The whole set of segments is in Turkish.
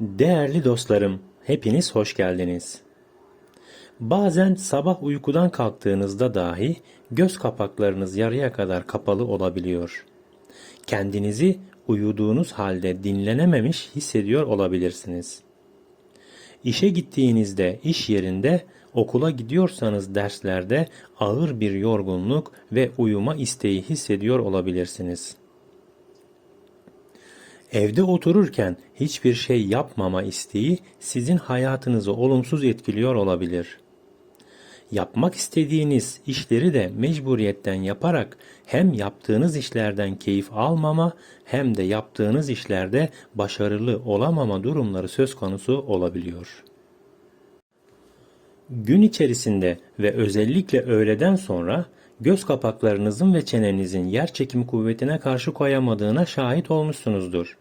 Değerli dostlarım, hepiniz hoş geldiniz. Bazen sabah uykudan kalktığınızda dahi göz kapaklarınız yarıya kadar kapalı olabiliyor. Kendinizi uyuduğunuz halde dinlenememiş hissediyor olabilirsiniz. İşe gittiğinizde, iş yerinde, okula gidiyorsanız derslerde ağır bir yorgunluk ve uyuma isteği hissediyor olabilirsiniz.'' Evde otururken hiçbir şey yapmama isteği sizin hayatınızı olumsuz etkiliyor olabilir. Yapmak istediğiniz işleri de mecburiyetten yaparak hem yaptığınız işlerden keyif almama hem de yaptığınız işlerde başarılı olamama durumları söz konusu olabiliyor. Gün içerisinde ve özellikle öğleden sonra göz kapaklarınızın ve çenenizin yer çekimi kuvvetine karşı koyamadığına şahit olmuşsunuzdur.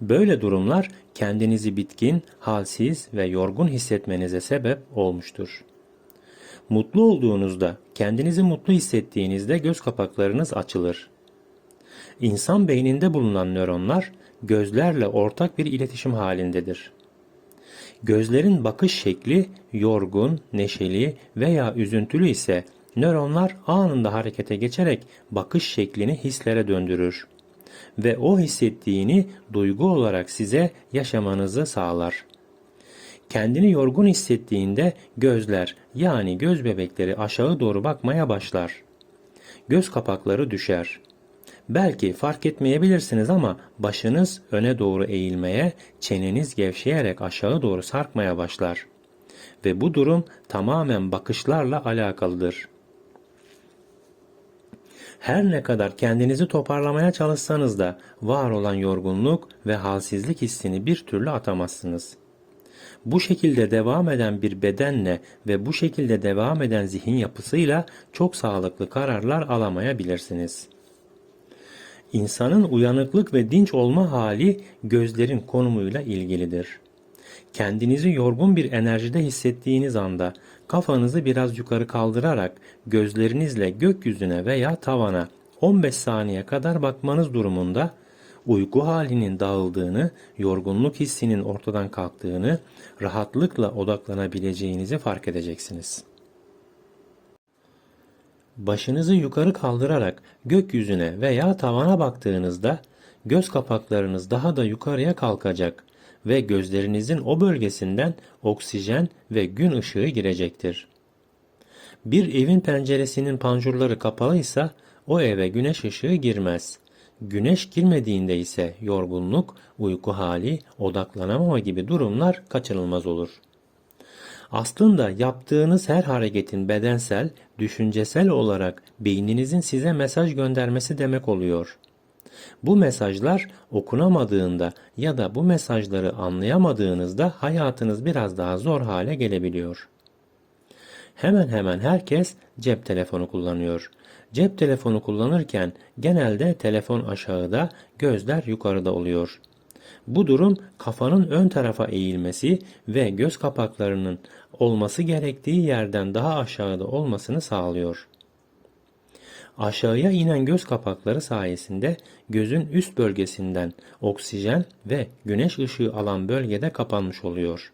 Böyle durumlar kendinizi bitkin, halsiz ve yorgun hissetmenize sebep olmuştur. Mutlu olduğunuzda, kendinizi mutlu hissettiğinizde göz kapaklarınız açılır. İnsan beyninde bulunan nöronlar gözlerle ortak bir iletişim halindedir. Gözlerin bakış şekli yorgun, neşeli veya üzüntülü ise nöronlar anında harekete geçerek bakış şeklini hislere döndürür ve o hissettiğini duygu olarak size yaşamanızı sağlar. Kendini yorgun hissettiğinde gözler yani göz bebekleri aşağı doğru bakmaya başlar. Göz kapakları düşer. Belki fark etmeyebilirsiniz ama başınız öne doğru eğilmeye, çeneniz gevşeyerek aşağı doğru sarkmaya başlar. Ve bu durum tamamen bakışlarla alakalıdır. Her ne kadar kendinizi toparlamaya çalışsanız da var olan yorgunluk ve halsizlik hissini bir türlü atamazsınız. Bu şekilde devam eden bir bedenle ve bu şekilde devam eden zihin yapısıyla çok sağlıklı kararlar alamayabilirsiniz. İnsanın uyanıklık ve dinç olma hali gözlerin konumuyla ilgilidir. Kendinizi yorgun bir enerjide hissettiğiniz anda kafanızı biraz yukarı kaldırarak gözlerinizle gökyüzüne veya tavana 15 saniye kadar bakmanız durumunda uyku halinin dağıldığını, yorgunluk hissinin ortadan kalktığını, rahatlıkla odaklanabileceğinizi fark edeceksiniz. Başınızı yukarı kaldırarak gökyüzüne veya tavana baktığınızda göz kapaklarınız daha da yukarıya kalkacak ve gözlerinizin o bölgesinden oksijen ve gün ışığı girecektir. Bir evin penceresinin panjurları kapalıysa o eve güneş ışığı girmez. Güneş girmediğinde ise yorgunluk, uyku hali, odaklanamama gibi durumlar kaçınılmaz olur. Aslında yaptığınız her hareketin bedensel, düşüncesel olarak beyninizin size mesaj göndermesi demek oluyor. Bu mesajlar okunamadığında ya da bu mesajları anlayamadığınızda hayatınız biraz daha zor hale gelebiliyor. Hemen hemen herkes cep telefonu kullanıyor. Cep telefonu kullanırken genelde telefon aşağıda, gözler yukarıda oluyor. Bu durum kafanın ön tarafa eğilmesi ve göz kapaklarının olması gerektiği yerden daha aşağıda olmasını sağlıyor. Aşağıya inen göz kapakları sayesinde gözün üst bölgesinden oksijen ve güneş ışığı alan bölgede kapanmış oluyor.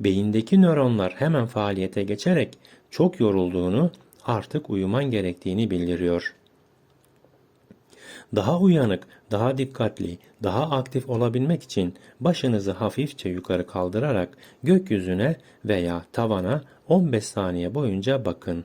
Beyindeki nöronlar hemen faaliyete geçerek çok yorulduğunu, artık uyuman gerektiğini bildiriyor. Daha uyanık, daha dikkatli, daha aktif olabilmek için başınızı hafifçe yukarı kaldırarak gökyüzüne veya tavana 15 saniye boyunca bakın.